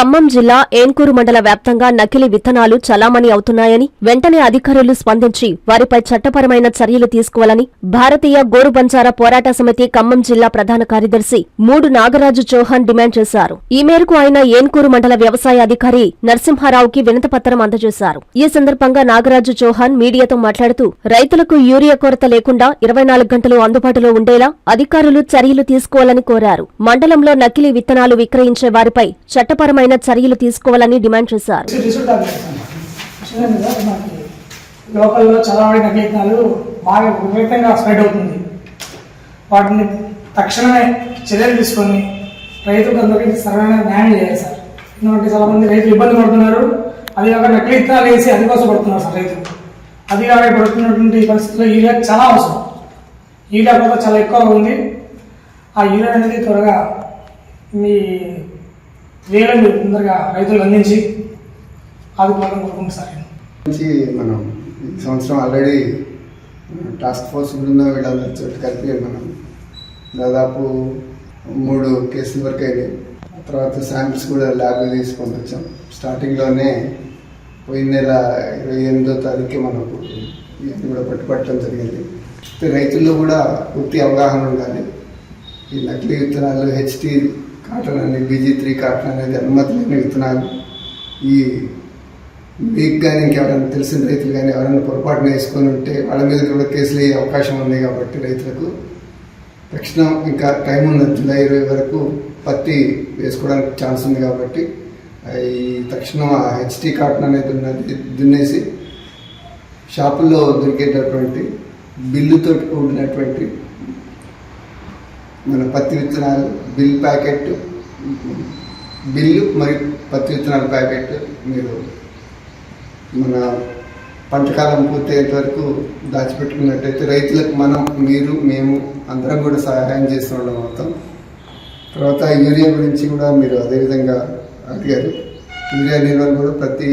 ఖమ్మం జిల్లా ఏన్కూరు మండల వ్యాప్తంగా నకిలీ విత్తనాలు చలామణి అవుతున్నాయని వెంటనే అధికారులు స్పందించి వారిపై చట్టపరమైన చర్యలు తీసుకోవాలని భారతీయ గోరుబంజారా పోరాట సమితి ఖమ్మం జిల్లా ప్రధాన కార్యదర్శి మూడు నాగరాజు చౌహాన్ డిమాండ్ చేశారు. ఈ మేరకు ఆయన ఏన్కూరు మండల వ్యవసాయ అధికారి నరసింహారావుకి వినతపత్రం అందజేశారు. ఈ సందర్భంగా నాగరాజు చౌహాన్ మీడియాతో మాట్లాడుతూ రైతులకు యూరియా కొరత లేకుండా ఇరవై నాలుగు గంటలు అందుబాటులో ఉండేలా అధికారులు చర్యలు తీసుకోవాలని కోరారు. మండలంలో నకిలీ విత్తనాలు విక్రయించే వారిపై చట్టపరమైన చర్యలు తీసుకోవాలని డిమాండ్ చేశారు. లోకల్లో చదవబడిన కీర్తనలు బాగా విపరీతంగా స్ప్రెడ్ అవుతుంది. వాటిని తక్షణమే చర్యలు తీసుకొని రైతులకు అందరికీ సరైన న్యాయం చేయాలి సార్. ఎందుకంటే చాలా మంది రైతులు ఇబ్బంది పడుతున్నారు. అది కాక నకిలీ విత్తనాలు వేసి అది కోసం పడుతున్నారు సార్ రైతులు. అది కాక పడుతున్నటువంటి పరిస్థితుల్లో యూరియా చాలా అవసరం. యూరియా కూడా చాలా ఎక్కువగా ఉంది. ఆ యూరియా అనేది త్వరగా మీ వేలను తొందరగా రైతులకు అందించి ఆదుకోవాలని కోరుకుంటున్నాను సార్. నుంచి మనం ఈ సంవత్సరం ఆల్రెడీ టాస్క్ ఫోర్స్ బృందం వీళ్ళందరి చోటు కలిపి మనం దాదాపు మూడు కేసుల వరకు అయినాయి. తర్వాత శాంపిల్స్ కూడా ల్యాబ్ తీసుకొని వచ్చాం స్టార్టింగ్లోనే పోయిన నెల ఇరవై ఎనిమిదో తారీఖు మనకు ఇది కూడా పట్టుపట్టడం జరిగింది. రైతుల్లో కూడా పూర్తి అవగాహన ఉండాలి. ఈ నకిలీ విత్తనాలు హెచ్టీ కాటన్ అని బీజీ త్రీ కాటన్ అనేది అనుమతి లేని విత్తనాలు. ఈ మీకు కానీ ఇంకెవరైనా తెలిసిన రైతులు కానీ ఎవరైనా పొరపాటున వేసుకొని ఉంటే వాళ్ళ మీద కూడా కేసులు అయ్యే అవకాశం ఉంది కాబట్టి రైతులకు. తక్షణం ఇంకా టైం ఉన్నది జూలై ఇరవై వరకు పత్తి వేసుకోవడానికి ఛాన్స్ ఉంది కాబట్టి ఈ తక్షణం ఆ హెచ్టీ కాటన్ అనేది ఉన్నది దున్నేసి షాపుల్లో దొరికేటటువంటి బిల్లుతో కూడినటువంటి మన పత్తి విత్తనాలు బిల్ ప్యాకెట్ బిల్లు మరియు పత్తి విత్తనాల ప్యాకెట్ మీరు మన పంటకాలం పూర్తయ్యేంత వరకు దాచిపెట్టుకున్నట్టయితే రైతులకు మనం మీరు మేము అందరం కూడా సహాయం చేస్తుండడం మొత్తం. తర్వాత యూరియా గురించి కూడా మీరు అదేవిధంగా అడిగారు. యూరియా నిల్వలు కూడా ప్రతి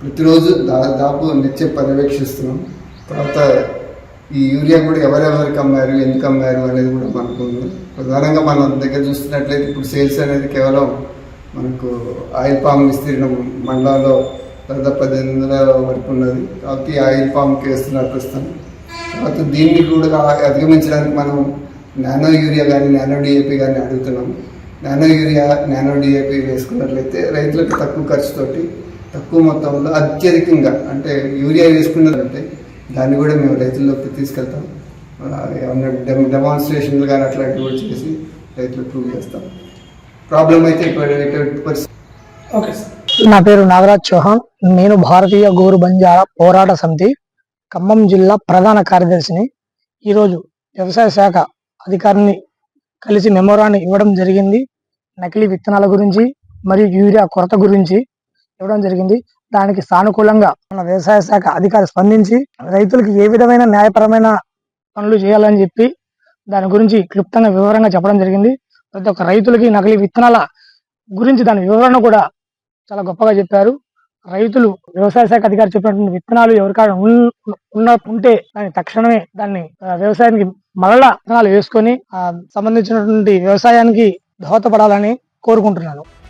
ప్రతిరోజు దాదాపు నిత్యం పర్యవేక్షిస్తున్నాం. తర్వాత ఈ యూరియా కూడా ఎవరెవరికి అమ్మారు ఎందుకు అమ్మారు అనేది కూడా మనకు ఉంది. ప్రధానంగా మనం దగ్గర చూస్తున్నట్లయితే ఇప్పుడు సేల్స్ అనేది కేవలం మనకు ఆయిల్ పామ్ విస్తీర్ణం మండలంలో దాదాపు పద్దెనిమిది వందల వరకు ఉన్నది కాబట్టి ఆయిల్ పామ్కి వేస్తున్నారు ప్రస్తుతం తర్వాత దీన్ని కూడా అధిగమించడానికి మనం నానో యూరియా కానీ నానో డిఏపి కానీ అడుగుతున్నాం నానో యూరియా నానో డిఏపి వేసుకున్నట్లయితే రైతులకు తక్కువ ఖర్చుతోటి తక్కువ మొత్తంలో అత్యధికంగా అంటే యూరియా వేసుకున్నదంటే దాన్ని కూడా మేము రైతుల్లోకి తీసుకెళ్తాం. ఏమన్నా డెమ డెమాన్స్ట్రేషన్లు కానీ అట్లాంటివి కూడా చేసి రైతులకు ప్రూవ్ చేస్తాం. ప్రాబ్లం అయితే ఇప్పుడు ఎటువంటి పరిస్థితి ఓకే సార్ నా పేరు నాగరాజ్ చౌహాన్. నేను భారతీయ గోరు బంజారా పోరాట సమితి ఖమ్మం జిల్లా ప్రధాన కార్యదర్శిని. ఈరోజు వ్యవసాయ శాఖ అధికారిని కలిసి మెమోరాన్ని ఇవ్వడం జరిగింది. నకిలీ విత్తనాల గురించి మరియు యూరియా కొరత గురించి ఇవ్వడం జరిగింది. దానికి సానుకూలంగా మన వ్యవసాయ శాఖ అధికారి స్పందించి రైతులకు ఏ విధమైన న్యాయపరమైన పనులు చేయాలని చెప్పి దాని గురించి క్లుప్తంగా వివరంగా చెప్పడం జరిగింది. ప్రతి ఒక్క రైతులకి నకిలీ విత్తనాల గురించి దాని వివరణ కూడా చాలా గొప్పగా చెప్పారు. రైతులు వ్యవసాయ శాఖ అధికారి చెప్పినటువంటి విత్తనాలు ఎవరికైనా ఉన్న ఉంటే దాన్ని తక్షణమే దాన్ని వ్యవసాయానికి మరలా విత్తనాలు వేసుకొని సంబంధించినటువంటి వ్యవసాయానికి దోహదపడాలని కోరుకుంటున్నాను.